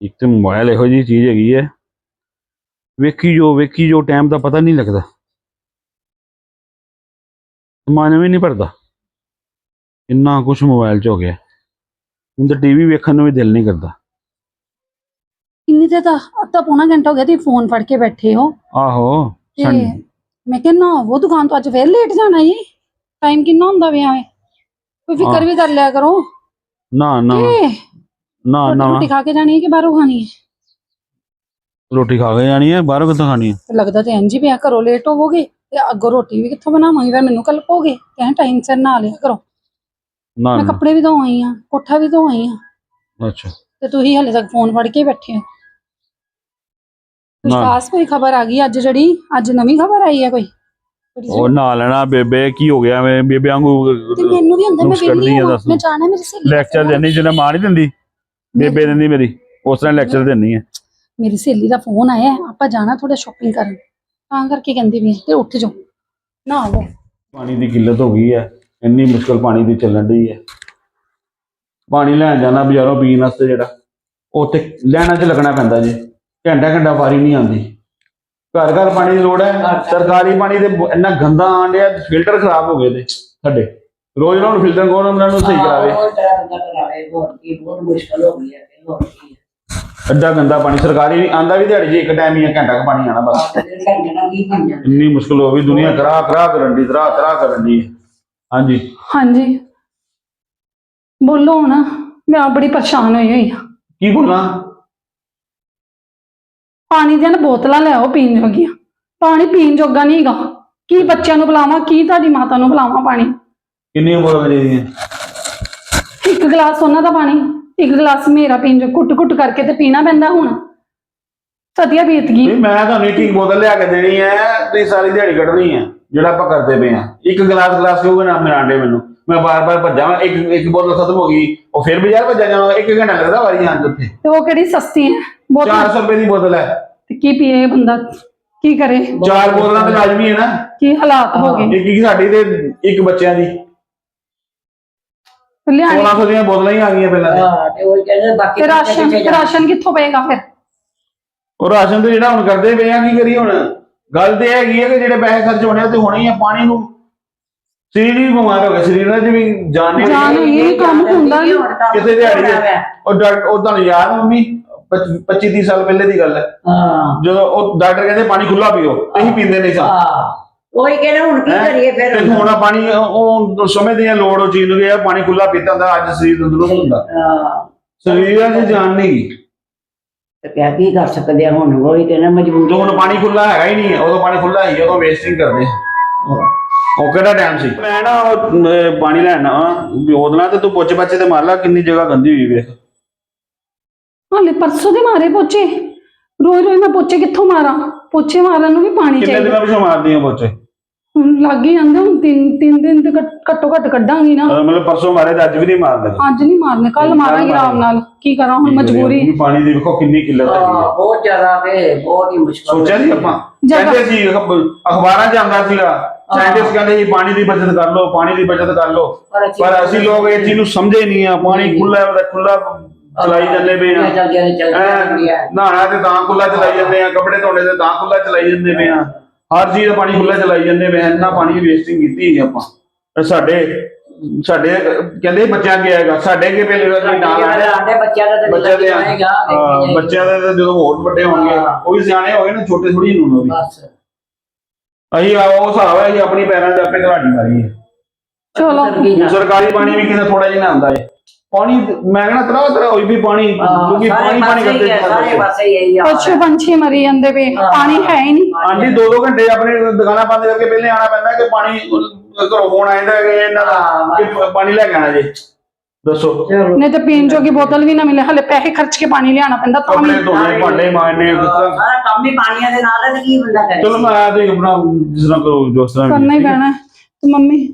ਇੱਕ ਤੇ ਮੋਬਾਈਲ ਇਹੋ ਜਿਹੀ ਚੀਜ਼ ਹੈਗੀ ਹੈ। ਵੇਖੀ ਜੋ ਵੇਖੀ ਜੋ ਟਾਈਮ ਦਾ ਪਤਾ ਨਹੀਂ ਲੱਗਦਾ। ਮਨ ਵੀ ਨਹੀਂ ਭਰਦਾ। ਇੰਨਾ ਕੁਝ ਮੋਬਾਈਲ 'ਚ ਹੋ ਗਿਆ। ਹੁਣ ਤਾਂ ਟੀਵੀ ਵੇਖਣ ਨੂੰ ਵੀ ਦਿਲ ਨਹੀਂ ਕਰਦਾ। ਇੰਨੀ ਤੇ ਤਾਂ ਅੱਧਾ ਪੌਣਾ ਘੰਟਾ ਹੋ ਗਿਆ ਤੇ ਫੋਨ ਫੜ ਕੇ ਬੈਠੇ ਹੋ। ਆਹੋ ਤੇ ਮੈਂ ਕਿਹਾ ਨਾ ਉਹ ਦੁਕਾਨ ਤੋਂ ਅੱਜ ਫੇਰ ਲੇਟ ਜਾਣਾ ਜੀ। ਟਾਈਮ ਕਿੰਨਾ ਹੁੰਦਾ ਪਿਆ ਹੈ। ਕੋਈ ਫਿਕਰ ਵੀ ਕਰ ਲਿਆ ਕਰੋ। ਨਾ ਨਾ। ਨਾ ਨਾ। ਰੋਟੀ ਖਾ ਕੇ ਜਾਣੀ ਹੈ ਕਿ ਬਾਹਰੋਂ ਖਾਣੀ ਹੈ? ਰੋਟੀ ਖਾ ਕੇ ਜਾਣੀ ਹੈ ਬਾਹਰੋਂ ਕਿੱਥੋਂ ਖਾਣੀ ਹੈ? ਤੇ ਲੱਗਦਾ ਤੇ ਇੰਜ ਹੀ ਪਿਆ ਘਰੋਂ ਲੇਟ ਹੋਵੋਗੇ ਤੇ ਅੱਗੋਂ ਰੋਟੀ ਵੀ ਕਿੱਥੋਂ ਬਣਾਵਾਂਗੇ? ਫਿਰ ਮੈਨੂੰ ਕਲਪੋਗੇ ਕਹਿ ਟਾਈਮ ਸਿਰ ਨਾ ਲਿਆ ਕਰੋ। ਨਾ ਮੈਂ ਨਾ। ਕੱਪੜੇ ਵੀ ਧੋ ਆਈ ਆ ਕੋਠਾ ਵੀ ਧੋ ਆਈ ਆ ਅੱਛਾ। ਤੇ ਤੁਸੀਂ ਹਲੇ ਤੱਕ ਫੋਨ ਫੜ ਕੇ ਬੈਠੇ ਹੋ। ਨਾ। ਖਾਸ ਕੋਈ ਖਬਰ ਆ ਗਈ ਅੱਜ ਜਿਹੜੀ? ਅੱਜ ਨਵੀਂ ਖਬਰ ਆਈ ਹੈ ਕੋਈ? ਬੜੀ ਉਹ ਨਾ ਲੈਣਾ ਬੇਬੇ ਕੀ ਹੋ ਗਿਆ ਮੈਂ ਬੇਬੇ ਵਾਂਗੂ ਤੇ ਮੈਨੂੰ ਵੀ ਹੁੰਦਾ ਮੈਂ ਨੁਕਸ ਕੱਢਦੀ ਵੇਲੀ ਆ ਹਾਂ ਦੱਸ। ਮੈਂ ਜਾਣਾ ਮੇਰੀ ਦਾ ਲੈਕਚਰ ਦੇਣੀ ਜਿਹਨੇ ਮਾਂ ਨਹੀਂ ਦਿੰਦੀ? ਬੇਬੇ ਦਿੰਦੀ ਮੇਰੀ ਉਸ ਤਰ੍ਹਾਂ ਲੈਕਚਰ ਦੇਣੀ ਹੈ ਮੇਰੀ ਸਹੇਲੀ ਦਾ ਫੋਨ ਆਇਆ ਹੈ, ਆਪਾਂ ਜਾਣਾ ਥੋੜਾ ਸ਼ਾਪਿੰਗ ਕਰਨ। ਤਾਂ ਕਰਕੇ ਕਹਿੰਦੀ ਵੀ ਤੇ ਉੱਠ ਜਾਓ ਨਾ ਆਵੋ। ਪਾਣੀ ਦੀ ਕਿੱਲਤ ਹੋ ਗਈ ਹੈ ਇੰਨੀ ਮੁਸ਼ਕਲ ਪਾਣੀ ਦੀ ਚੱਲਣ ਦੀ ਹੈ ਪਾਣੀ ਲੈਣ ਜਾਣਾ ਬਾਜ਼ਾਰੋਂ ਪੀਣ ਵਾਸਤੇ ਜਿਹੜਾ ਉੱਥੇ ਲੈਣਾ 'ਚ ਲੱਗਣਾ ਪੈਂਦਾ ਜੀ ਘੰਟਾ ਘੰਟਾ ਵਾਰੀ ਨਹੀਂ ਆਉਂਦੀ। ਘਰ ਘਰ ਪਾਣੀ ਦੀ ਲੋੜ ਹੈ ਸਰਕਾਰੀ ਪਾਣੀ ਦੇ ਬ- ਇੰਨਾ ਗੰਦਾ ਆਣ ਡਿਆ ਫਿਲਟਰ ਖਰਾਬ ਹੋ ਗਏ ਤੇ ਸਾਡੇ। ਰੋਜ਼ ਰੋਜ਼ ਫਿਲਟਰ ਕੋਲ ਉਹਨਾਂ ਨੂੰ ਸਹੀ ਕਰਾਵੇ? ਬਹੁਤ ਟਾਈਮ ਦਾ ਕਰਾਵੇ ਹੋਰ ਕੀ ਬਹੁਤ ਮੁਸ਼ਕਲ ਹੋ ਗਈ ਹੈ ਤੇ ਹੋਰ ਕੀ ਐਡਾ ਗੰਦਾ ਪਾਣੀ ਸਰਕਾਰੀ ਆਂਦਾ ਵੀ ਦਿਹਾੜੀ 'ਚ ਇੱਕ ਟਾਈਮ ਹੀ ਆ ਘੰਟਾ ਕੁ ਪਾਣੀ ਆਣਾ ਬਸ। ਆ ਕੀ ਬਣ ਜਾਂਦਾ ਇੰਨੀ ਮੁਸ਼ਕਲ ਹੋ ਗਈ ਦੁਨੀਆ ਕਰਾ ਕਰਾ ਕਰਨ ਦੀ ਤਰਾ ਤਰਾ ਕਰਨ ਦੀ। ਹਾਂਜੀ। ਹਾਂਜੀ। ਬੋਲੋ ਹੁਣ ਮੈਂ ਆਪ ਬੜੀ ਪਰੇਸ਼ਾਨ ਹੋਈ ਹੋਈ ਹਾਂ। ਕੀ ਬੋਲਾਂ ਪਾਣੀ ਦੀਆਂ ਨਾ ਬੋਤਲਾਂ ਲਿਆਓ ਪੀਣ ਜੋਗੀਆਂ। ਪਾਣੀ ਪੀਣ ਜੋਗਾ ਨਹੀਂ ਹੈਗਾ। ਕੀ ਬੱਚਿਆਂ ਨੂੰ ਪਿਲਾਵਾਂ ਕੀ ਤੁਹਾਡੀ ਮਾਤਾ ਨੂੰ ਪਿਲਾਵਾਂ ਪਾਣੀ? ਕਿੰਨੀਆਂ ਬੋਲਾਂ ਚਾਹੀਦੀਆਂ ਇੱਕ ਗਲਾਸ ਉਹਨਾਂ ਦਾ ਪਾਣੀ ਇੱਕ ਗਲਾਸ ਮੇਰਾ ਪੀਣ ਜੋ ਕੁੱਟ ਕੁੱਟ ਕਰਕੇ ਤੇ ਪੀਣਾ ਪੈਂਦਾ ਹੁਣ। ਸਦੀਆਂ ਬੀਤ ਗਈ। ਨਹੀਂ ਮੈਂ ਤੁਹਾਨੂੰ ਇੱਕ ਇੱਕ ਬੋਤਲ ਲਿਆ ਕੇ ਦੇਣੀ ਹੈ ਤੁਸੀਂ ਸਾਰੀ ਦਿਹਾੜੀ ਕੱਢਣੀ ਹੈ ਜਿਹੜਾ ਆਪਾਂ ਕਰਦੇ ਪਏ ਆ ਇੱਕ ਗਲਾਸ ਗਲਾਸ ਕਿਉਂ ਨਾ ਮਿਲਾਂਡੇ ਮੈਨੂੰ? ਮੈਂ ਬਾਰ-ਬਾਰ ਭੱਜਾਂ ਇੱਕ ਇੱਕ ਬੋਤਲ ਖਤਮ ਹੋ ਗਈ ਉਹ ਫਿਰ ਬਾਜ਼ਾਰ ਭੱਜਾ ਜਾਵਾਂ ਇੱਕ ਘੰਟਾ ਲੱਗਦਾ ਵਾਰੀ ਜਾਣ 'ਚ ਉੱਥੇ। ਤੇ ਉਹ ਕਿਹੜੀ ਸਸਤੀ ਹੈ? ਬੋਤਲ? 400 ਰੁਪਏ ਦੀ ਬੋਤਲ ਹੈ। ਤੇ ਕੀ ਪੀਏ ਇਹ ਬੰਦਾ? ਕੀ ਕਰੇ? ਚਾਰ ਬੋਤਲਾਂ ਤੇ ਲਾਜ਼ਮੀ ਹੈ ਨਾ? ਕੀ ਹਾਲਾਤ ਹੋ ਗਏ? ਇੱਕ ਇੱਕ ਸਾਡੀ ਤੇ ਇੱਕ ਬੱਚਿਆਂ ਦੀ। ਲਿਆਣੀ 1600 ਦੀਆਂ ਬੋਤਲਾਂ ਹੀ ਆ ਗਈਆਂ ਪਹਿਲਾਂ ਤੇ। ਹਾਂ ਤੇ ਉਹ ਕਹਿੰਦੇ ਬਾਕੀ ਤੇ ਰਾਸ਼ਨ? ਰਾਸ਼ਨ ਕਿੱਥੋਂ ਪਏਗਾ ਫਿਰ? ਉਹ ਰਾਸ਼ਨ ਤੇ ਜਿਹੜਾ ਹੁਣ ਕਰਦੇ ਪਏ ਆ ਕੀ ਕਰੀ ਹੁਣ? ਗੱਲ ਤੇ ਹੈਗੀ ਹੈ ਕਿ ਜਿਹੜੇ ਪੈਸੇ ਖਰਚ ਹੋਣੇ ਆ ਤੇ ਹੋਣੇ ਹੀ ਆ ਪਾਣੀ ਨੂੰ ਸਰੀਰ ਵੀ ਬਿਮਾਰ ਹੋ ਗਿਆ ਸਰੀਰਾਂ 'ਚ ਵੀ ਜਾਨ ਨਹੀਂ ਜਾਨ ਇਹ ਕੰਮ ਹੁੰਦਾ ਨੀ। ਕਿਤੇ ਦਿਹਾੜੀ ਦੇ- ਉਹ ਡਾਕਟਰ ਉਹ ਤੁਹਾਨੂੰ ਯਾਦ ਆ ਮੰਮੀ? 25 30 ਸਾਲ ਪਹਿਲੇ ਦੀ ਗੱਲ ਹੈ। ਹਾਂ। ਜਦੋਂ ਉਹ ਡਾਕਟਰ ਕਹਿੰਦੇ ਪਾਣੀ ਖੁੱਲਾ ਪੀਓ ਅਸੀਂ ਪੀਂਦੇ ਨਹੀਂ ਸਾਂ। ਹਾਂ। ਉਹੀ ਕਹਿੰਦੇ ਹੁਣ ਕੀ? ਕਰੀਏ ਫਿਰ? ਤੇ ਹੁਣ ਆਹ ਪਾਣੀ ਉਹ ਉਹ ਸਮਝਦੇ ਆ ਲੋੜ ਉਹ ਚੀਜ਼ ਨੂੰ ਕਿ ਯਾਰ ਪਾਣੀ ਖੁੱਲਾ ਪੀਤਾ ਹੁੰਦਾ ਅੱਜ ਸਰੀਰ ਤੰਦਰੁਸਤ ਹੁੰਦਾ। ਹਾਂ। ਸਰੀਰਾਂ 'ਚ ਜਾਨ ਨਹੀਂ ਤੇ ਕਿਆ ਕੀ ਕਰ ਸਕਦੇ ਆ ਹੁਣ? ਉਹੀ ਕਹਿੰਦੇ ਮਜਬੂਰੀ ਹੁਣ ਪਾਣੀ ਖੁੱਲਾ ਹੈਗਾ ਹੀ ਨਹੀਂ ਉਦੋਂ ਪਾਣੀ ਖੁੱਲਾ ਹੀ ਉਦੋਂ ਵੇਸਟਿੰਗ ਕਰਦੇ ਉਹ ਕਿਹੜਾ ਟਾਈਮ ਸੀ? ਮੈਂ ਨਾ ਉਹ, ਪਾਣੀ ਲੈਣਾ ਉਹਦਣਾ ਤੇ ਤੂੰ ਪੁੱਛ ਬੱਚੇ ਤੇ ਮਾਰ ਲਾ ਕਿੰਨੀ ਜਗ੍ਹਾ ਗੰਦੀ ਹੋਈ ਵੇਖ। ਹਾਲੇ ਪਰਸੋਂ ਦੇ ਮਾਰੇ ਪੋਚੇ। ਰੋਜ਼ ਰੋਜ਼ ਮੈਂ ਪੋਚੇ ਕਿੱਥੋਂ ਮਾਰਾਂ? ਪੋਚੇ ਮਾਰਨ ਨੂੰ ਵੀ ਪਾਣੀ ਕਿੰਨੇ ਚਾਹੀਦਾ। ਦਿਨਾਂ ਪਿਛੋਂ ਮਾਰਦੀ ਆ ਪੁੱਛੇ ਹੁਣ ਲੱਗ ਹੀ ਜਾਂਦੇ ਹੁਣ ਤਿੰਨ ਤਿੰਨ ਦਿਨ ਤੇ ਘੱਟ- ਘੱਟੋ ਘੱਟ ਕੱਢਾਂਗੀ ਨਾ। ਮਤਲਬ ਪਰਸੋਂ ਮਾਰੇ ਤੇ ਅੱਜ ਵੀ ਨਹੀਂ ਮਾਰਦੇ। ਅੱਜ ਨਹੀਂ ਮਾਰਨੇ ਕੱਲ ਮਾਰਾਂਗੀ ਆਰਾਮ ਨਾਲ। ਕੀ ਕਰਾਂ ਹੁਣ ਮਜਬੂਰੀ। ਵੀ ਪਾਣੀ ਦੀ ਵੇਖੋ ਕਿੰਨੀ ਕਿੱਲਤ ਹਾਂ ਹੈ ਬਹੁਤ ਜ਼ਿਆਦਾ ਤੇ ਬਹੁਤ ਹੀ ਮੁਸ਼ਕਲ ਸੋਚਿਆ ਸੀ ਆਪਾਂ? ਜਗ੍ਹਾ- ਕਹਿੰਦੇ ਸੀ ਅਖ- ਅਖਬਾਰਾਂ 'ਚ ਆਉਂਦਾ ਸੀਗਾ। ਸਾਇੰਟਿਸਟ ਕਹਿੰਦੇ ਸੀ ਪਾਣੀ ਦੀ ਬਚਤ ਕਰ ਲਓ ਪਾਣੀ ਦੀ ਬਚਤ ਕਰ ਲਓ। ਪਰ ਅਸੀਂ- ਪਰ ਅਸੀਂ ਲੋਕ ਇਹ ਚੀਜ਼ ਨੂੰ ਸਮਝੇ ਨਹੀਂ ਆ। ਪਾਣੀ ਖੁੱਲਾ ਹੈ ਉਹਦਾ ਖੁੱਲਾ ਚਲਾਈ ਜਾਂਦੇ ਪਏ ਆ। ਹੈਂ, ਨਹਾਉਣਾ ਤੇ ਤਾਂ ਖੁੱਲਾ ਚਲਾਈ ਜਾਂਦੇ ਆ ਕੱਪੜੇ ਧੋਣੇ ਤੇ ਤਾਂ ਖੁੱਲਾ ਚਲਾਈ ਜਾਂਦੇ ਪਏ ਆ। ਹਰ ਚੀਜ਼ ਦਾ ਪਾਣੀ ਖੁੱਲਾ ਚਲਾਈ ਜਾਂਦੇ ਆ ਇੰਨਾ ਪਾਣੀ ਵੇਸਟਿੰਗ ਕੀਤੀ ਸੀ ਆਪਾਂ। ਸਾਡੇ ਸਾਡੇ ਕਹਿੰਦੇ ਬੱਚਿਆਂ ਅੱਗੇ ਆਏਗਾ ਸਾਡੇ ਅੱਗੇ ਪਹਿਲੇ ਵਾਰ ਨਹੀਂ ਨਾਲ ਆਇਆ। ਸਾਡੇ ਬੱਚਿਆਂ ਦਾ ਤਾਂ ਬੱਚਿਆਂ ਦੇ ਜਾਏਗਾ ਹਾਂ, ਬੱਚਿਆਂ ਦੇ ਤਾਂ ਜਦੋਂ ਹੋਰ ਵੱਡੇ ਹੋਣਗੇ ਉਹ ਵੀ ਸਿਆਣੇ ਹੋ ਗਏ ਨਾ ਛੋਟੇ ਥੋੜੀ ਨੂੰ ਵੀ ਬਸ। ਅਸੀਂ ਆ ਉਹ ਹਿਸਾਬ ਹੈ ਅਸੀਂ ਆਪਣੀ ਪੈਰਾਂ ਤੇ ਆਪੇ ਘਲਾੜੀ ਮਾਰੀ ਹੈ ਚਲੋ। ਸਰਕਾਰੀ ਪਾਣੀ ਵੀ ਕਿਤੇ ਥੋੜਾ ਜਿਹਾ ਆਉਂਦਾ ਹੈ ਪਾਣੀ ਮੈਂ ਕਹਿੰਦਾ ਤਰਾ ਤਰਾ ਹੋਈ ਵੀ ਪਾਣੀ ਕਿਉਂਕਿ ਪਾਣੀ ਪਾਣੀ ਕਰਦੇ ਸਾਰੇ ਪਾਸੇ ਹੀ ਇਹੀ ਪਸ਼ੂ ਹੈ। ਪੰਛੀ ਮਰੀ ਜਾਂਦੇ ਵੇ। ਪਾਣੀ ਹੈ ਹੀ ਨਹੀਂ ਹਾਂਜੀ ਦੋ ਦੋ ਘੰਟੇ ਆਪਣੇ ਦੁਕਾਨਾਂ ਬੰਦ ਕਰਕੇ ਪਹਿਲੇ ਆਣਾ ਪੈਂਦਾ ਕਿ ਪਾਣੀ ਘਰੋਂ ਫੋਨ ਆਇਂਦਾ ਕਿ ਇਹਨਾਂ ਦਾ ਹਾਂ, ਕਿ ਪਾਣੀ ਲੈ ਕੇ ਆਣਾ ਜੇ ਦੱਸੋ ਨਹੀਂ ਤੇ ਪੀਣ ਜੋਗੀ ਬੋਤਲ ਵੀ ਨਾ ਮਿਲੇ ਹਲੇ ਪੈਸੇ ਖਰਚ ਕੇ ਪਾਣੀ ਲਿਆਣਾ ਪੈਂਦਾ ਤਾਂ ਵੀ ਧੋਣੇ ਭਾਂਡੇ ਮਾਰਨੇ ਸਾਰਾ ਕੰਮ ਹੀ ਪਾਣੀਆਂ ਦੇ ਨਾਲ ਹੈ ਤੇ ਕੀ ਬੰਦਾ ਕਰੇ ਚਲੋ ਮੈਂ ਆਇਆ ਤੇ ਆਪਣਾ ਜਿਸ ਤਰ੍ਹਾਂ ਕਰੋ ਤਰ੍ਹਾਂ ਕਰਨਾ ਹੀ? ਪੈਣਾ। ਤੇ ਮੰਮੀ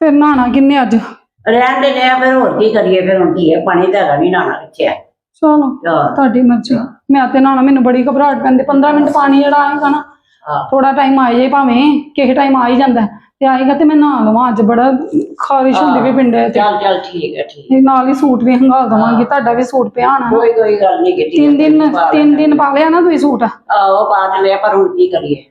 ਫਿਰ ਨਹਾਣਾ ਕਿੰਨੇ ਅੱਜ ਰਹਿਣ ਦੇ ਨੇ ਫਿਰ ਹੋਰ ਕੀ ਕਰੀਏ ਫਿਰ ਹੁਣ ਕੀ ਹੈ? ਪਾਣੀ ਤਾਂ ਹੈਗਾ ਨਹੀਂ ਨਾਣਾ ਕਿੱਥੇ ਹੈ? ਚਲੋ ਹਾਂ। ਤੁਹਾਡੀ ਮਰਜ਼ੀ। ਮੈਂ ਤੇ ਨਹਾਣਾ ਮੈਨੂੰ ਬੜੀ ਘਬਰਾਹਟ ਪੈਂਦੀ 15 ਮਿੰਟ ਪਾਣੀ ਜਿਹੜਾ ਆਏਗਾ ਨਾ ਹਾਂ। ਥੋੜਾ ਟਾਈਮ ਆ ਜਾਏ ਭਾਵੇਂ ਕਿਸੇ ਟਾਈਮ ਆ ਹੀ ਜਾਂਦਾ। ਹੈ। ਤੇ ਆਏਗਾ ਤੇ ਮੈਂ ਨਹਾ ਲਵਾਂ ਅੱਜ ਬੜਾ ਖਾਰਿਸ਼ ਹੁੰਦੀ ਵੀ ਪਿੰਡੇ ਤੇ। ਚੱਲ ਚੱਲ ਠੀਕ ਹੈ ਠੀਕ ਤੇ ਨਾਲ ਹੀ ਸੂਟ ਵੀ ਹੰਗਾਲ ਦਵਾਂਗੀ ਤੁਹਾਡਾ ਵੀ ਸੂਟ ਪਿਆ ਹੋਣਾ ਕੋਈ ਕੋਈ ਗੱਲ ਨਹੀਂ ਕੀਤੀ ਤਿੰਨ ਦਿਨ ਤਿੰਨ ਦਿਨ ਪਾ ਲਿਆ ਨਾ ਤੁਸੀਂ ਸੂਟ? ਆਹੋ ਬਾਤ ਲਿਆ ਪਰ ਹੁਣ ਕੀ ਕਰੀਏ?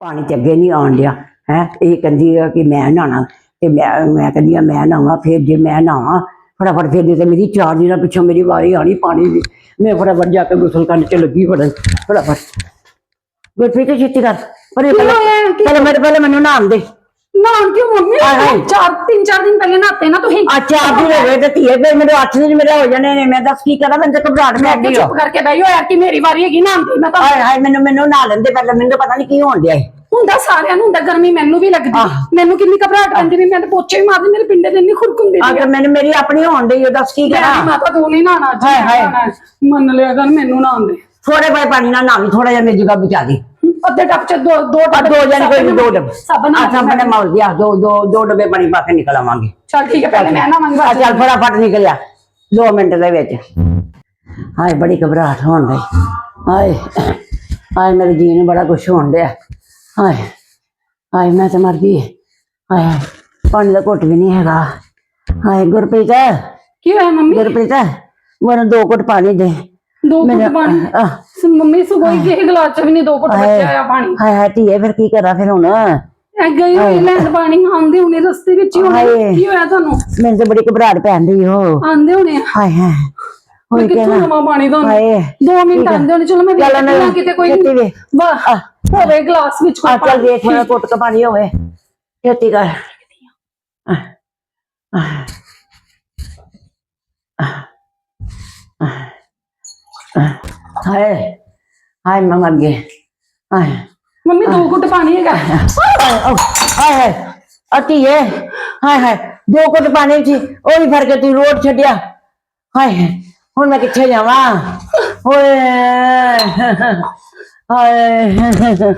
ਪਾਣੀ ਤੇ ਅੱਗੇ ਨਹੀਂ ਆਉਣ ਡਿਆ। ਹੈ ਇਹ ਕਹਿੰਦੀ ਆ ਕਿ ਮੈਂ ਨਹਾਣਾ ਤੇ ਮੈਂ ਮੈਂ ਕਹਿੰਦੀ ਆ ਮੈਂ ਨਹਾਵਾਂ ਫਿਰ ਜੇ ਮੈਂ ਨਹਾਵਾਂ ਫਟਾਫਟ ਫਿਰ ਜੇ ਤੇ ਮੇਰੀ ਚਾਰ ਦਿਨਾਂ ਪਿੱਛੋਂ ਮੇਰੀ ਵਾਰੀ ਆਣੀ ਪਾਣੀ ਦੀ ਮੈਂ ਫਟਾਫਟ ਜਾ ਕੇ ਗੁਸਲ ਕਰਨ ਚ ਲੱਗੀ ਫੜ ਫਟਾਫਟ। ਗੁਰਪ੍ਰੀਤ ਛੇਤੀ ਕਰ। ਪਰ ਇਹ ਪਹਿਲਾਂ ਹੋਇਆ? ਕੀ- ਪਹਿਲਾਂ ਮੇਰੇ ਪਹਿਲਾਂ ਮੈਨੂੰ ਨਹਾਉਣ ਦੇ। ਨਹਾਉਣ ਕਿਉਂ ਮੰਮੀ? ਹਾਏ। ਚਾਰ ਤਿੰਨ ਚਾਰ ਦਿਨ ਪਹਿਲੇ ਨਹਾਤੇ ਨਾ ਤੁਸੀਂ। ਅੱਛਾ ਆਪ ਹੀ ਹੋ ਗਏ ਤੇ ਧੀਏ ਫਿਰ ਮੈਨੂੰ ਅੱਠ ਦਿਨ ਮੇਰੇ ਹੋ ਜਾਣੇ ਨੇ। ਮੈਂ ਦੱਸ ਕੀ ਕਰਾਂ ਮੈਨੂੰ ਤਾਂ ਘਬਰਾਹਟ ਮੈਂ ਆ ਚੁੱਪ ਕਰਕੇ ਬਹਿ ਜਾਓ ਯਾਰ ਕਿ ਮੇਰੀ ਵਾਰੀ ਹੈਗੀ ਨਹਾਉਣ ਦੀ? ਮੈਂ ਤਾਂ ਹਾਏ ਹਾਏ ਮੈਨੂੰ ਮੈਨੂੰ ਨਹਾ ਲੈਂਦੇ ਪਹਿਲਾਂ ਮੈਨੂੰ ਤਾਂ ਪਤਾ ਨਹੀਂ ਕੀ ਹੋਣ ਡਿਆ ਏ। ਹੁੰਦਾ ਸਾਰਿਆਂ ਨੂੰ ਹੁੰਦਾ ਗਰਮੀ ਮੈਨੂੰ ਵੀ ਲੱਗਦੀ। ਮੈਨੂੰ ਕਿੰਨੀ ਘਬਰਾਹਟ ਪੈਂਦੀ ਵੀ ਮੈਂ ਤਾਂ ਪੋਚੇ ਵੀ ਮਾਰਦੀ ਮੇਰੇ ਪਿੰਡੇ ਦੇ ਇੰਨੀ ਖੁਰਕ ਹੁੰਦੀ ਆ। ਕੇ ਮੈਨੂੰ ਮੇਰੀ ਆਪਣੀ ਹੋਣ ਡਈ ਉਹ ਦੱਸ ਕੀ ਕਰਾਂ? ਮਾਤਾ ਤੂੰ ਨਹੀਂ ਨਹਾਣਾ ਅੱਜ ਹਾਏ, ਹਾਏ। ਮੰਨ ਲਿਆ ਕਰ ਮੈਨੂੰ ਨਹਾਉਣ ਦੇ ਥੋੜੇ ਪਏ ਪਾਣੀ ਨਾਲ ਨਹਾਵੀਂ ਥੋੜਾ ਜਿਹਾ ਮੇਰੀ ਜਗ੍ਹਾ ਬਚਾ ਦੇ। ਅੱਧੇ ਟੱਪ ਚ ਦੋ ਦੋ ਆ ਦੋ ਜਣ ਕੋਈ ਨੀ, ਦੋ ਡੱਬੇ। ਸਾਬਣ ਆ ਸਾਬਣ ਮੌਲ ਗਿਆ ਦੋ ਦੋ ਦੋ ਡੱਬੇ ਪਾਣੀ ਪਾ ਕੇ ਨਿਕਲ ਆਵਾਂਗੇ। ਚਲ ਠੀਕ ਹੈ ਪਹਿਲੇ ਮੈਂ ਨਾ ਮੰਗ ਆ ਚੱਲ ਫਟਾਫਟ ਨਿਕਲਿਆ। 2 ਮਿੰਟ ਦੇ ਵਿੱਚ। ਹਾਏ ਬੜੀ ਘਬਰਾਹਟ ਹੋਣ ਗਈ ਹਾਏ ਹਾਏ ਮੇਰੇ ਜੀ ਨੂੰ ਬੜਾ ਕੁਛ ਹੋਣ ਡਿਆ। ਹਾਏ ਹਾਏ ਮੈਂ ਤੇ ਮਰ ਗਈ। ਹਾਏ ਪਾਣੀ ਦਾ ਘੁੱਟ ਵੀ ਨਹੀਂ ਹੈਗਾ। ਹਾਏ ਗੁਰਪ੍ਰੀਤ। ਕੀ ਹੋਇਆ ਮੰਮੀ? ਗੁਰਪ੍ਰੀਤ ਮੈਨੂੰ ਦੋ ਘੁੱਟ ਪਾਣੀ ਦੇ। ਦੋ ਘੁੱਟ ਮੈਨੂੰ- ਪਾਣੀ? ਆਹ, ਸ- ਮੰਮੀ ਸੁਗੋਈ ਕਿਸੇ ਗਲਾਸ ਚ ਵੀ ਨਹੀਂ ਦੋ ਘੁੱਟ ਹਾਏ। ਬੱਚਿਆ ਆ ਪਾਣੀ। ਹਾਏ ਹਾਏ ਧੀਏ ਫਿਰ ਕੀ ਕਰਾਂ ਫਿਰ ਹੁਣ? ਐ ਗਈ ਹੋਈ ਲੈਣ ਪਾਣੀ ਆਂਦੇ ਹੁਣੇ ਰਸਤੇ ਵਿੱਚ ਹੀ ਹੋਣੇ। ਹਾਏ। ਕੀ ਹੋਇਆ ਤੁਹਾਨੂੰ? ਮੈਨੂੰ ਤਾਂ ਬੜੀ ਘਬਰਾਹਟ ਪੈਂਦੀ ਹੋ ਆਂਦੇ ਹੁਣੇ ਹਾਏ ਹਾਏ। ਹੋਈ ਕਿੱਥੋਂ ਕਿਹਾ ਲਵਾਂ ਪਾਣੀ ਤੁਹਾਨੂੰ? ਹਾਏ। ਮਿੰਟ ਆਂਦੇ ਹੋਣੇ ਚਲੋ ਮੈਂ ਚੱਲ ਕਿਤੇ ਕੋਈ ਵੇ। ਵਾਹ। ਹੋਵੇ ਗਲਾਸ ਵਿੱਚ ਆ ਕੋਈ ਚੱਲ ਵੇਖ ਮੇਰਾ ਘੁੱਟ ਕੇ ਪਾਣੀ ਹੋਵੇ। ਛੇਤੀ ਕਰ। ਆਹ, ਆਹ, ਆਹ, ਆਹ, ਹਾਏ ਹਾਏ ਮੈਂ ਮਰ ਗਈ। ਹਾਏ। ਮੰਮੀ ਦੋ ਘੁੱਟ ਪਾਣੀ ਹੈਗਾ। ਹਾਏ ਓ, ਹਾਏ ਹਾਏ ਅਤੀ ਹੈ? ਹਾਏ ਹਾਏ ਦੋ ਘੁੱਟ ਪਾਣੀ ਸੀ ਉਹ ਵੀ ਫੜ ਕੇ ਤੂੰ ਰੋਡ ਛੱਡਿਆ। ਹਾਏ ਹਾਏ, ਹੁਣ ਮੈਂ ਕਿੱਥੇ ਜਾਵਾਂ? ਓਏ ਹਾਏ ਹਾਏ ਹਾਏ।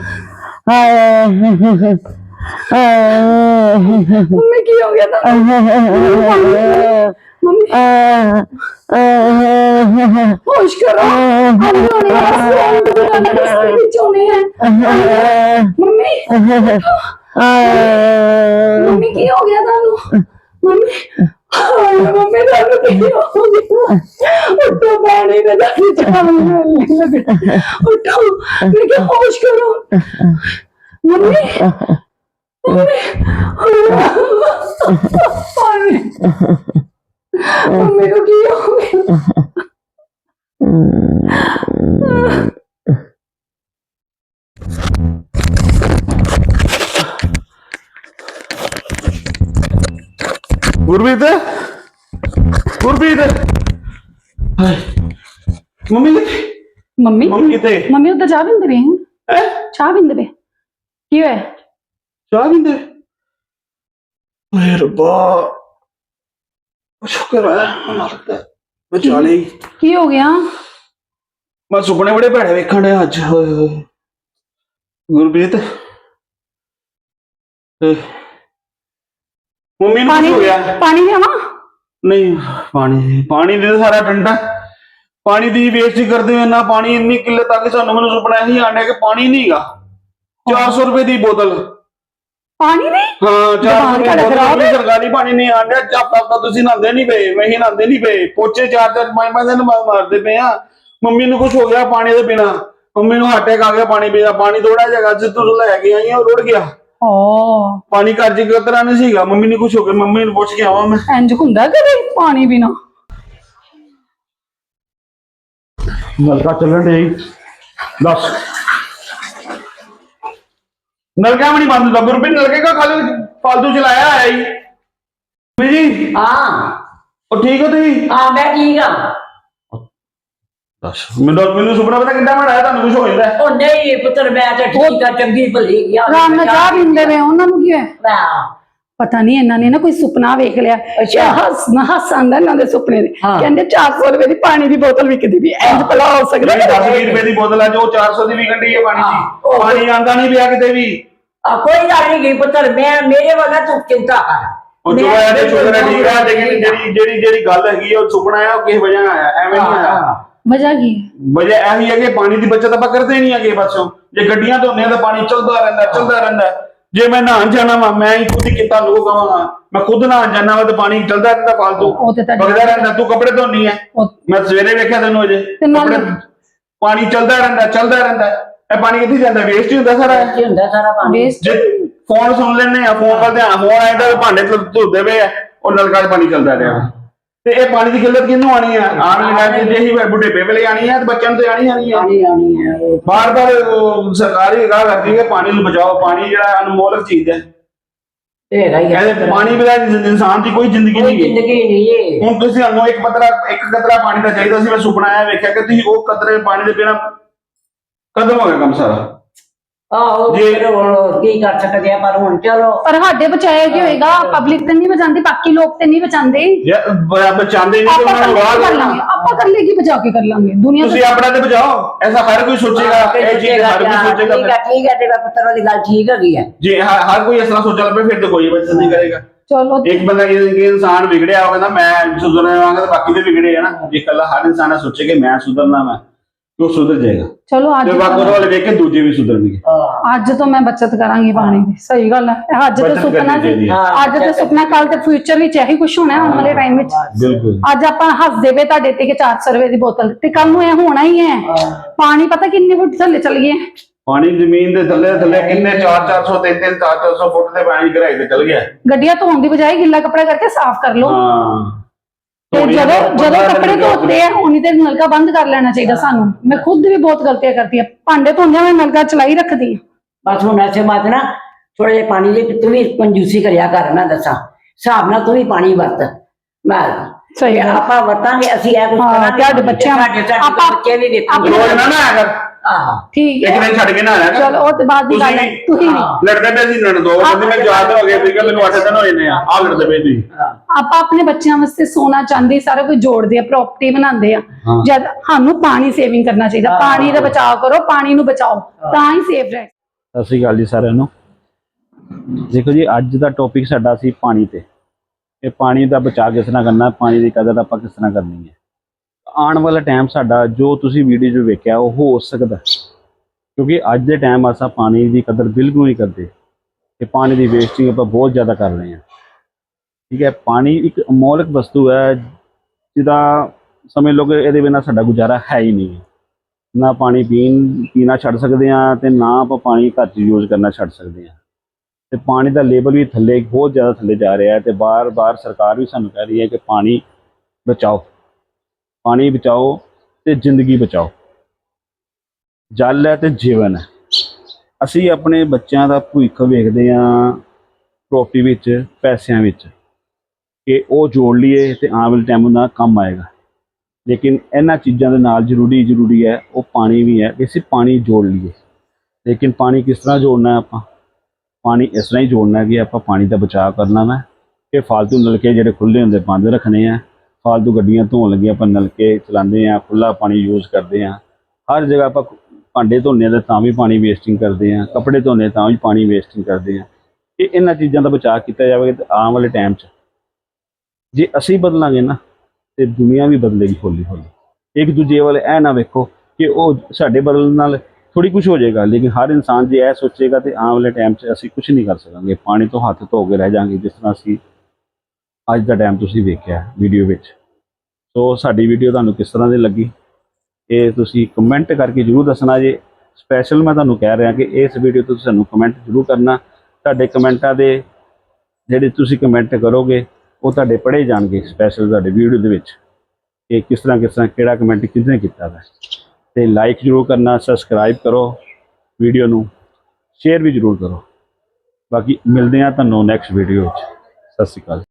ਮੰਮੀ, ਕੀ ਹੋ ਗਿਆ ਤੁਹਾਨੂੰ? ਮੰਮੀ ਹੋਸ਼ ਕਰੋ ਆਂਦੇ ਹੋਣੇ ਆ ਰਸਤੇ ਵਿੱਚ ਹੋਣੇ ਆ ਮੰਮੀ ਮੰਮੀ ਕੀ ਹੋ ਗਿਆ ਤੁਹਾਨੂੰ ਮੰਮੀ ਹਾਏ ਮੰਮੀ ਤੁਹਾਨੂੰ ਕੀ ਹੋ ਗਿਆ ਉੱਠੋ, ਪਾਣੀ ਦੇ ਨਾਲ ਚਾਹ ਲੱਗ ਉੱਠੋ, ਮੈਂ ਕਿ ਹੋਸ਼ ਕਰੋ। ਮੰਮੀ ਮੰਮੀ ਹਾਏ ਮੰਮੀ ਨੂੰ ਕੀ ਹੋ ਗਿਆ? ਗੁਰਬੀਤ ਗੁਰਬੀਤ ਹਾਏ। ਮੰਮੀ ਕਿੱਥੇ ਮੰਮੀ? ਮੰਮੀ ਕਿੱਥੇ? ਮੰਮੀ ਉੱਧਰ ਚਾਹ ਪੀਂਦੇ ਪਏ ਹੈ? ਹੈ? ਚਾਹ ਪੀਂਦੇ ਪਏ? ਕੀ ਹੋਇਆ? ਚਾਹ ਪੀਂਦੇ? ਓਏ ਰੱਬਾ। ਸ਼ੁਕਰ ਹੈ ਮਾਲਕ ਦਾ ਬਚਾ ਲਈ ਕੀ ਹੋ ਗਿਆ? ਮੈਂ ਸੁਪਨੇ ਬੜੇ ਭੈੜੇ ਵੇਖਣ ਡਿਆ ਅੱਜ ਹੋਏ ਹੋਏ। ਗੁਰਬੀਤ ਇਹ ਮੰਮੀ ਨੂੰ ਕੀ ਹੋ ਗਿਆ। ਪਾਣੀ ਲਿਆਵਾਂ? ਨਹੀਂ ਪਾਣੀ ਪਾਣੀ ਦੇ ਤਾਂ ਸਾਰਾ ਡੰਡਾ ਪਾਣੀ ਦੀ ਵੇਸਟ ਕਰਦੇ ਹੋ ਨਾ ਪਾਣੀ ਇੰਨੀ ਕਿੱਲਤ ਆ ਕਿ ਸਾਨੂੰ ਮੈਨੂੰ ਸੁਪਨਾ ਇਹੀ ਆਂਡਿਆ ਕਿ ਪਾਣੀ ਨਹੀਂਗਾ 400 ਰੁਪਏ ਦੀ ਬੋਤਲ। ਪਾਣੀ ਨਹੀਂ? ਹਾਂ 400 ਦਿਮਾਗ ਰੁਪਏ ਦੀ ਤੁਹਾਡਾ ਬੋਤਲ। ਖਰਾਬ ਹੈ? ਵੀ ਸਰਕਾਰੀ ਪਾਣੀ ਨਹੀਂ ਆਂਡਿਆ ਚਾਪਾ ਤਾਂ ਤੁਸੀਂ ਨਹਾਉਂਦੇ ਨਹੀਂ ਪਏ ਮੈਂ ਹੀ ਨਹਾਉਂਦੇ ਨਹੀਂ ਪਏ। ਪੋਚੇ ਚਾਰ ਚਾਰ ਪੰਜ ਪੰਜ ਦਿਨ ਬਾਅਦ ਮਾਰਦੇ ਪਏ ਆ। ਮੰਮੀ ਨੂੰ ਕੁਝ ਹੋ ਗਿਆ ਪਾਣੀ ਦੇ ਬਿਨਾ। ਮੰਮੀ ਨੂੰ ਅਟੈਕ ਆ ਗਿਆ ਪਾਣੀ ਪੀਦਾ ਪਾਣੀ ਥੋੜਾ ਜਗ੍ਹਾ ਜਿੱਥੋਂ ਤੋਂ ਲੈ ਕੇ ਆਈ ਆ ਉਹ ਰੁੜ ਗਿਆ। ਓ ਪਾਣੀ ਚ ਕਤਰਾ ਨਹੀਂ ਸੀਗਾ? ਮੰਮੀ ਨੂੰ ਕੁਝ ਹੋ ਗਿਆ ਮੰਮੀ ਨੂੰ ਪੁੱਛ ਕੇ ਆਵਾਂ ਮੈਂ। ਇੰਜ ਹੁੰਦਾ ਕਦੇ ਪਾਣੀ ਬਿਨਾ? ਨਲਕਾ ਚੱਲਣ ਦੇ ਦੱਸ। ਨਲਕਾ ਵੀ ਨਹੀਂ ਬੰਦ ਹੁੰਦਾ। ਗੁਰਪ੍ਰੀਤ ਨਲਕੇ ਕਾ ਖਾਲੀ? ਫालतू ਚਲਾਇਆ ਹੈ ਜੀ ਵੀ ਜੀ ਹਾਂ। ਉਹ ਠੀਕ ਹੋ ਤੁਸੀਂ? ਹਾਂ ਮੈਂ ਠੀਕ ਆ। ਮੈਨੂੰ ਮੈਨੂੰ ਸੁਪਨਾ ਪਤਾ ਕਿੰਨਾ ਬੜਾ ਆਇਆ ਤੁਹਾਨੂੰ ਕੁਝ ਹੋ ਜਾਂਦਾ ਹੈ। ਉਹ ਨਹੀਂ ਪੁੱਤਰ ਮੈਂ ਤਾਂ ਠੀਕ ਆ ਚੰਗੀ ਭਲੀ ਗਿਆ ਰਾਮ ਨਾਲ ਚਾਹ ਪੀਂਦੇ ਪਏ ਉਹਨਾਂ ਨੂੰ ਕੀ ਹਾਂ ਪਤਾ ਨਹੀਂ ਇਹਨਾਂ ਨੇ ਨਾ ਕੋਈ ਸੁਪਨਾ ਵੇਖ ਲਿਆ। ਅੱਛਾ। ਹੱਸ ਨਾ ਹੱਸ ਆਂਦਾ ਇਹਨਾਂ ਦੇ ਸੁਪਨੇ ਦੇ। ਹਾਂ। ਕਹਿੰਦੇ 400 ਰੁਪਏ ਦੀ ਪਾਣੀ ਦੀ ਬੋਤਲ ਵਿਕਦੀ ਵੀ ਇੰਜ ਭਲਾ ਹੋ ਸਕਦਾ ਜਿਹੜੀ 10 20 ਰੁਪਏ ਦੀ ਬੋਤਲ ਆ ਜੋ 400 ਦੀ ਵੀ ਕੱਢੀ ਹੈ ਪਾਣੀ ਹਾਂ, ਦੀ ਉਹ- ਪਾਣੀ ਆਂਦਾ ਨਹੀਂ ਪਿਆ ਕਿਤੇ ਵੀ। ਆ ਕੋਈ ਗੱਲ ਨਹੀਂ ਗਈ ਪੁੱਤਰ ਮੈਂ ਮੇਰੇ ਵੱਲ ਤੂੰ ਚਿੰਤਾ ਕਰ। ਉਹ ਜੋ ਮੈਂ- ਆਇਆ ਤੇ ਸ਼ੁਕਰ ਹੈ ਠੀਕ ਹੈ ਲੇਕਿਨ ਜਿਹੜੀ ਜਿਹੜੀ ਜਿਹੜੀ ਗੱਲ ਹੈਗੀ ਉਹ ਸੁਪਨਾ ਆ ਉਹ ਕਿਸ ਵਜ੍ਹਾ ਨਾਲ ਆਇਆ? ਐਵੇਂ ਨਹੀਂ ਆਇਆ ਹਾਂ। ਵਜ੍ਹਾ ਕੀ ਹੈ? ਵਜ੍ਹਾ ਇਹ ਹੀ ਹੈ ਕਿ ਪਾਣੀ ਦੀ ਬਚਤ ਆਪਾਂ ਕਰਦੇ ਨਹੀਂ ਹੈਗੇ ਪਾਸੋਂ। ਜੇ ਗੱਡੀਆਂ ਧੋਨੇ ਤਾਂ ਪਾਣੀ ਚੱਲਦਾ ਰਹਿੰਦਾ ਚੱਲਦਾ ਰਹਿੰਦਾ। ਜੇ ਮੈਂ ਨਹਾਉਣ ਜਾਣਾ ਵਾ ਮੈਂ ਹੀ ਖੁਦ ਹੀ ਕੀਤਾ ਲੋਕ ਕਵਾਂਗਾ ਮੈਂ ਖੁਦ ਨਹਾਉਣ ਜਾਣਾ ਵਾ ਤਾਂ ਪਾਣੀ ਚੱਲਦਾ ਰਹਿੰਦਾ ਫਾਲਤੂ। ਉਹ ਤੇ ਤੁਹਾਡੀ ਵਗਦਾ ਰਹਿੰਦਾ ਤੂੰ ਕੱਪੜੇ ਧੋਨੀ ਉਹ- ਮੈਂ ਸਵੇਰੇ ਵੇਖਿਆ ਤੈਨੂੰ ਅਜੇ। ਤੇ ਨਾਲ- ਕੱਪੜੇ ਪਾਣੀ ਚੱਲਦਾ ਰਹਿੰਦਾ ਚੱਲਦਾ ਰਹਿੰਦਾ। ਇਹ ਪਾਣੀ ਕਿੱਥੇ ਜਾਂਦਾ? ਵੇਸਟ ਹੀ ਹੁੰਦਾ ਸਾਰਾ। ਕੀ ਹੁੰਦਾ ਸਾਰਾ ਪਾਣੀ। ਵੇਸਟ ਜੇ ਫੋਨ ਸੁਣ ਲੈਣੇ ਆ ਫੋਨ ਕਰਦੇ ਆ ਫੋਨ ਆਇਆ ਤਾਂ ਭਾਂਡੇ ਧੁ- ਧੁੱਦੇ ਪਏ ਆ। ਉਹ ਨਲਕਾ 'ਚ ਪਾਣੀ ਚੱਲਦਾ ਰਿਹਾ। ਤੇ ਇਹ ਪਾਣੀ ਦੀ ਕਿੱਲਤ ਕਿਹਨੂੰ ਆਣੀ ਆ? ਆਣ ਵਾਲੇ ਜੇ ਹੀ ਬੁੱਢੇ ਵੇਲੇ ਆਣੀ ਆ ਤੇ ਬੱਚਿਆਂ ਨੂੰ ਤੇ ਆਣੀ ਆਣੀ ਆ? ਆਣੀ ਹੈ ਇਹ ਬਾਰ ਬਾਰ ਸਰਕਾਰੀ ਗੱਲ ਕਰਦੀ ਹੈ ਕਿ ਪਾਣੀ ਨੂੰ ਬਚਾਓ ਪਾਣੀ ਜਿਹੜਾ ਅਨਮੋਲਕ ਚੀਜ਼ ਹੈ ਹੀ ਹੈ। ਪਾਣੀ ਬਿਨਾਂ ਇਨਸਾਨ ਦੀ ਕੋਈ ਜ਼ਿੰਦਗੀ ਨਹੀਂ ਹੈ। ਜ਼ਿੰਦਗੀ ਨਹੀਂ ਇਹ ਹੁਣ ਤੁਸੀਂ ਸਾਨੂੰ ਇੱਕ ਕਤਰਾ ਇੱਕ ਕਤਰਾ ਪਾਣੀ ਦਾ ਚਾਹੀਦਾ ਸੀ ਮੈਂ ਸੁਪਨਾ ਆਇਆ ਵੇਖਿਆ ਕਿ ਤੁਸੀਂ ਉਹ ਕਤਰੇ ਪਾਣੀ ਦੇ ਬਿਨਾਂ ਕਦਮ ਹੋ ਗਿਆ ਕੰਮ ਸਾਰਾ? ਆਹੋ ਜੇ- ਫਿਰ ਹੁਣ ਕੀ ਕਰ ਸਕਦੇ ਆ ਪਰ ਹੁਣ ਚਲੋ। ਪਰ ਸਾਡੇ ਬਚਾਇਆ ਕੀ ਹੋਏਗਾ? ਪਬਲਿਕ ਤੇ ਨਹੀਂ ਬਚਾਉਂਦੀ ਬਾਕੀ ਲੋਕ ਤੇ ਨਹੀਂ ਬਚਾਉਂਦੇ। ਜੇ ਬ- ਬਚਾਉਂਦੇ ਨਹੀਂ ਤੇ ਆਪਾਂ ਉਹਨਾਂ ਨੂੰ ਇਕੱਲੇ ਰਾਹ ਕਰ ਲਾਂਗੇ ਆਪਾਂ ਕਰ ਲੇਗੀ ਬਚਾ ਕੇ ਕਰ ਲਾਂਗੇ? ਦੁਨੀਆ ਤੁਸੀਂ ਆਪਣਾ ਤੇ ਬਚਾਓ ਐਸਾ ਹਰ ਕੋਈ ਸੋਚੇਗਾ ਇਹ ਚੀਜ਼ ਹਰ ਕੋਈ ਸੋਚੇਗਾ ਠੀਕ ਹੈ ਠੀਕ ਹੈ ਤੇਰਾ ਪੁੱਤਰ ਵਾਲੀ ਗੱਲ ਠੀਕ ਹੈਗੀ ਹੈ ਜੇ ਹਰ ਹਰ ਕੋਈ ਇਸ ਤਰ੍ਹਾਂ ਸੋਚਣ ਲੱਗੇ ਫਿਰ ਤੇ ਕੋਈ ਬਚਤ ਨਹੀਂ ਕਰੇਗਾ। ਚਲੋ। ਇੱਕ ਬੰਦਾ ਕਿ ਕਿ ਇਨਸਾਨ ਵਿਗੜਿਆ ਉਹ ਕਹਿੰਦਾ ਮੈਂ ਸੁਧਰਨਾ ਤਾਂ ਬਾਕੀ ਦੇ ਵਿਗੜੇ ਆ ਨਾ। ਜੇ ਇਕੱਲਾ ਹਰ ਇਨਸਾਨ ਇਹ ਸੋਚੇ ਕਿ ਮੈਂ ਸੁਧਰਨਾ ਮੈਂ ਉਹ ਸੁਧਰ ਜਾਏਗਾ। ਚਲੋ ਅੱਜ ਤੇ ਬਾਕੀ ਤੋਂ- ਵਾਲੇ ਵੇਖ ਕੇ ਦੂਜੇ ਵੀ ਸੁਧਰਨਗੇ। ਹਾਂ। ਅੱਜ ਤੋਂ ਮੈਂ ਬਚਤ ਕਰਾਂਗੀ ਪਾਣੀ ਦੀ। ਸਹੀ ਗੱਲ ਹੈ। ਅੱਜ ਤੇ ਬਚਤ ਸੁਪਨਾ ਕਰਨੀ ਸੀ। ਹਾਂ, ਅੱਜ ਤੇ ਸੁਪਨਾ ਕੱਲ ਤੇ ਫਿਊਚਰ ਵਿੱਚ ਇਹੀ ਕੁਝ ਹੋਣਾ ਹੈ ਆਉਣ ਵਾਲੇ ਟਾਈਮ ਵਿੱਚ। ਬਿਲਕੁਲ। ਅੱਜ ਆਪਾਂ ਹੱਸਦੇ ਵੇ ਤੁਹਾਡੇ ਤੇ ਕਿ 400 ਰੁਪਏ ਦੀ ਬੋਤਲ ਤੇ ਕੱਲ ਨੂੰ ਇਹ ਹੋਣਾ ਹੀ ਹੈ। ਪਾਣੀ ਪਤਾ ਕਿੰਨੇ ਫੁੱਟ ਥੱਲੇ ਚਲ ਗਏ ਪਾਣੀ ਜ਼ਮੀਨ ਦੇ ਥੱਲੇ ਥੱਲੇ ਕਿੰਨੇ? 4 400 3 3 4 400 ਫੁੱਟ ਦੇ ਪਾਣੀ ਗਹਿਰਾਈ ਤੇ ਚਲ ਗਿਆ। ਗੱਡੀਆਂ ਧੋਣ ਦੀ ਬਜਾਏ ਗਿੱਲਾ ਕੱਪੜਾ ਕਰਕੇ ਸਾਫ਼ ਕਰ ਲਓ। ਹਾਂ। ਤੇ ਧੋਣੀ ਜਦੋਂ ਜਦੋਂ ਕੱਪੜੇ ਧੋਤੇ ਆ ਉਨੀ ਤੇ ਨਲਕਾ ਬੰਦ ਕਰ ਲੈਣਾ ਚਾਹੀਦਾ ਸਾਨੂੰ। ਮੈਂ ਖੁਦ ਵੀ ਬਹੁਤ ਗਲਤੀਆਂ ਕਰਦੀ ਆ ਭਾਂਡੇ ਧੋਂਦਿਆਂ ਮੈਂ ਨਲਕਾ ਚਲਾਈ ਰੱਖਦੀ ਆ। ਬਸ ਹੁਣ ਐਸੇ ਬਾਤ ਨਾ ਥੋੜੇ ਜਿਹੇ ਪਾਣੀ ਦੀ ਤੂੰ ਵੀ ਕੰਜੂਸੀ ਕਰਿਆ ਕਰ ਮੈਂ ਦੱਸਾਂ। ਹਿਸਾਬ ਨਾਲ ਤੂੰ ਵੀ ਪਾਣੀ ਵਰਤ। ਮੈਂ ਸਹੀ ਗੱਲ। ਆਪਾਂ ਵਰਤਾਂਗੇ ਅਸੀਂ ਇਹ ਕੁਝ ਹਾਂ, ਕਰਾਂਗੇ। ਤੁਹਾਡੇ ਬੱਚਿਆਂ- ਸਾਡੇ ਸਾਡੇ ਆਪਾਂ- ਬੱਚੇ ਵੀ ਰੋਜ਼ ਨਾ ਨਾ ਆਇਆ ਕਰ ਆਹ। ਠੀਕ ਇੱਕ ਹੈ ਦਿਨ ਛੱਡ ਕੇ ਨਾ ਆਇਆ ਚਲੋ ਉਹ ਤੇ ਬਾਅਦ ਦੀ ਗੱਲ ਹੈ। ਤੁਸੀਂ ਵੀ ਹਾਂ। ਲੜਦੇ ਪਏ ਸੀ ਨਣ ਦੋ ਕਹਿੰਦੇ ਮੈਂ ਯਾਦ ਹੋ ਗਿਆ ਸੀਗਾ ਮੈਨੂੰ 8 ਦਿਨ ਹੋਏ ਨੇ ਆ। ਆਹ ਲੜਦੇ ਪਏ ਸੀ ਆਪਾਂ ਆਪਣੇ ਬੱਚਿਆਂ ਵਾਸਤੇ ਸੋਨਾ ਚਾਂਦੀ ਸਾਰਾ ਕੁਝ ਜੋੜਦੇ ਆ ਪ੍ਰਾਪਰਟੀ ਬਣਾਉਂਦੇ ਆ। ਹਾਂ। ਜਦ ਸਾਨੂੰ ਪਾਣੀ ਸੇਵਿੰਗ ਕਰਨਾ ਚਾਹੀਦਾ। ਹਾਂ। ਪਾਣੀ ਦਾ ਬਚਾਅ ਕਰੋ ਪਾਣੀ ਨੂੰ ਬਚਾਓ। ਤਾਂ ਹੀ ਸੇਫ ਰਹੇ। ਸਤਿ ਸ਼੍ਰੀ ਅਕਾਲ ਜੀ ਸਾਰਿਆਂ ਨੂੰ। ਦੇਖੋ ਜੀ ਅੱਜ ਦਾ ਟੌਪਿਕ ਸਾਡਾ ਸੀ ਪਾਣੀ ਤੇ। ਇਹ ਪਾਣੀ ਦਾ ਬਚਾਅ ਕਿਸ ਤਰ੍ਹਾਂ ਕਰਨਾ ਪਾਣੀ ਦੀ ਕਦਰ ਆਪਾਂ ਕਿਸ ਤਰ੍ਹਾਂ ਕਰਨੀ ਹੈ। ਆਉਣ ਵਾਲਾ ਟਾਈਮ ਸਾਡਾ ਜੋ ਤੁਸੀਂ ਵੀਡੀਓ 'ਚ ਵੇਖਿਆ, ਉਹ ਹੋ ਸਕਦਾ ਕਿਉਂਕਿ ਅੱਜ ਦੇ ਟਾਈਮ ਅਸਾਂ ਪਾਣੀ ਦੀ ਕਦਰ ਬਿਲਕੁਲ ਨਹੀਂ ਕਰਦੇ ਤੇ ਪਾਣੀ ਦੀ ਵੇਸਟਿੰਗ ਆਪਾਂ ਬਹੁਤ ਜ਼ਿਆਦਾ ਕਰ ਰਹੇ ਹਾਂ। ਠੀਕ ਹੈ, ਪਾਣੀ ਇੱਕ ਅਮੋਲਕ ਵਸਤੂ ਹੈ, ਜਿਹਦਾ ਸਮਝ ਲਓ ਕਿ ਇਹਦੇ ਬਿਨਾਂ ਸਾਡਾ ਗੁਜ਼ਾਰਾ ਹੈ ਹੀ ਨਹੀਂ। ਨਾ ਪਾਣੀ ਪੀਣ, ਪੀਣਾ ਛੱਡ ਸਕਦੇ ਹਾਂ ਤੇ ਨਾ ਆਪਾਂ ਪਾਣੀ ਘਰ 'ਚ ਯੂਜ਼ ਕਰਨਾ ਛੱਡ ਸਕਦੇ ਹਾਂ। ਤੇ ਪਾਣੀ ਦਾ ਲੇਬਲ ਵੀ ਥੱਲੇ, ਬਹੁਤ ਜ਼ਿਆਦਾ ਥੱਲੇ ਜਾ ਰਿਹਾ ਹੈ ਤੇ ਬਾਰ-ਬਾਰ ਸਰਕਾਰ ਵੀ ਸਾਨੂੰ ਕਹਿ ਰਹੀ ਹੈ ਕਿ ਪਾਣੀ ਬਚਾਓ। ਪਾਣੀ ਬਚਾਓ ਤੇ ਜ਼ਿੰਦਗੀ ਬਚਾਓ। ਜਲ ਹੈ ਤੇ ਜੀਵਨ ਹੈ। ਅਸੀਂ ਆਪਣੇ ਬੱਚਿਆਂ ਦਾ ਭਵਿੱਖ ਵੇਖਦੇ ਹਾਂ ਪ੍ਰੋਪਰਟੀ ਵਿੱਚ, ਪੈਸਿਆਂ ਵਿੱਚ ਕਿ ਉਹ ਜੋੜ ਲਈਏ ਤੇ ਆਉਣ ਵਾਲੇ ਟਾਈਮ ਨਾਲ ਕੰਮ ਆਏਗਾ। ਲੇਕਿਨ ਇਹਨਾਂ ਚੀਜ਼ਾਂ ਦੇ ਨਾਲ ਜ਼ਰੂਰੀ ਜ਼ਰੂਰੀ ਹੈ, ਉਹ ਪਾਣੀ ਵੀ ਹੈ ਕਿ ਅਸੀਂ ਪਾਣੀ ਜੋੜ ਲਈਏ। ਲੇਕਿਨ ਪਾਣੀ ਕਿਸ ਤਰ੍ਹਾਂ ਜੋੜਨਾ ਹੈ ਆਪਾਂ? ਪਾਣੀ ਇਸ ਤਰ੍ਹਾਂ ਹੀ ਜੋੜਨਾ ਕਿ ਆਪਾਂ ਪਾਣੀ ਦਾ ਬਚਾਅ ਕਰਨਾ ਹੈ ਕਿ ਫालतू ਨਲਕੇ ਜਿਹੜੇ ਖੁੱਲੇ ਹੁੰਦੇ ਬੰਦ ਰੱਖਣੇ ਆ ਫਾਲਤੂ ਗੱਡੀਆਂ ਧੋਣ ਲੱਗੇ, ਆਪਾਂ ਨਲਕੇ ਚਲਾਉਂਦੇ ਆ ਖੁੱਲਾ ਪਾਣੀ ਯੂਜ਼ ਕਰਦੇ ਆ ਹਰ ਜਗ੍ਹਾ ਆਪਾਂ ਭਾਂਡੇ ਧੋਨੇ ਤੇ ਤਾਂ ਵੀ ਪਾਣੀ ਵੇਸਟਿੰਗ ਕਰਦੇ ਆ ਕੱਪੜੇ ਧੋਨੇ ਤਾਂ ਵੀ ਪਾਣੀ ਵੇਸਟਿੰਗ ਕਰਦੇ ਆ ਇਹ ਇਹਨਾਂ ਚੀਜ਼ਾਂ ਦਾ ਬਚਾਅ ਕੀਤਾ ਜਾਵੇ ਤੇ ਆਉਣ ਵਾਲੇ ਟਾਈਮ 'ਚ। ਜੇ ਅਸੀਂ ਬਦਲਾਂਗੇ ਨਾ, ਤੇ ਦੁਨੀਆ ਵੀ ਬਦਲੇਗੀ ਹੌਲੀ ਹੌਲੀ ਇੱਕ ਦੂਜੇ ਵੱਲ ਇਹ ਨਾ ਵੇਖੋ ਕਿ ਉਹ ਸਾਡੇ ਬਦਲਣ ਨਾਲ ਥੋੜੀ ਕੁਝ ਹੋ ਜਾਏਗਾ, ਲੇਕਿਨ ਹਰ ਇਨਸਾਨ ਜੇ ਇਹ ਸੋਚੇਗਾ ਤੇ ਆਉਣ ਵਾਲੇ ਟਾਈਮ 'ਚ ਅਸੀਂ ਕੁਝ ਨਹੀਂ ਕਰ ਸਕਾਂਗੇ। ਪਾਣੀ ਤੋਂ ਹੱਥ ਧੋ ਕੇ ਰਹਿ ਜਾਾਂਗੇ, ਜਿਸ ਤਰ੍ਹਾਂ ਅਸੀਂ ਅੱਜ ਦਾ ਟਾਈਮ ਤੁਸੀਂ ਵੇਖਿਆ ਵੀਡੀਓ ਵਿੱਚ। ਸੋ ਸਾਡੀ ਵੀਡੀਓ ਤੁਹਾਨੂੰ ਕਿਸ ਤਰ੍ਹਾਂ ਦੀ ਲੱਗੀ? ਇਹ ਤੁਸੀਂ ਕਮੈਂਟ ਕਰਕੇ ਜਰੂਰ ਦੱਸਣਾ ਜੇ। ਸਪੈਸ਼ਲ ਮੈਂ ਤੁਹਾਨੂੰ ਕਹਿ ਰਿਹਾ ਕਿ ਇਸ ਵੀਡੀਓ ਤੋਂ ਸਾਨੂੰ ਕਮੈਂਟ ਜਰੂਰ ਕਰਨਾ। ਤੁਹਾਡੇ ਕਮੈਂਟਾਂ ਦੇ ਜਿਹੜੇ ਤੁਸੀਂ ਕਮੈਂਟ ਕਰੋਗੇ, ਉਹ ਤੁਹਾਡੇ ਪੜ੍ਹੇ ਜਾਣਗੇ ਸਪੈਸ਼ਲ ਤੁਹਾਡੇ ਵੀਡੀਓ ਦੇ ਵਿੱਚ। ਕਿ ਕਿਸ ਤਰ੍ਹਾਂ ਕਿਸ ਤਰ੍ਹਾਂ, ਕਿਹੜਾ ਕਮੈਂਟ ਕਿਸਨੇ ਕੀਤਾ ਹੈ ਤੇ ਲਾਈਕ ਜਰੂਰ ਕਰਨਾ ਸਬਸਕ੍ਰਾਈਬ ਕਰੋ ਵੀਡੀਓ ਨੂੰ। ਸ਼ੇਅਰ ਵੀ ਜਰੂਰ ਕਰੋ। ਬਾਕੀ ਮਿਲਦੇ ਆ ਤੁਹਾਨੂੰ ਨੈਕਸਟ ਵੀਡੀਓ ਵਿੱਚ। ਸਤਿ ਸ਼੍ਰੀ ਅਕਾਲ।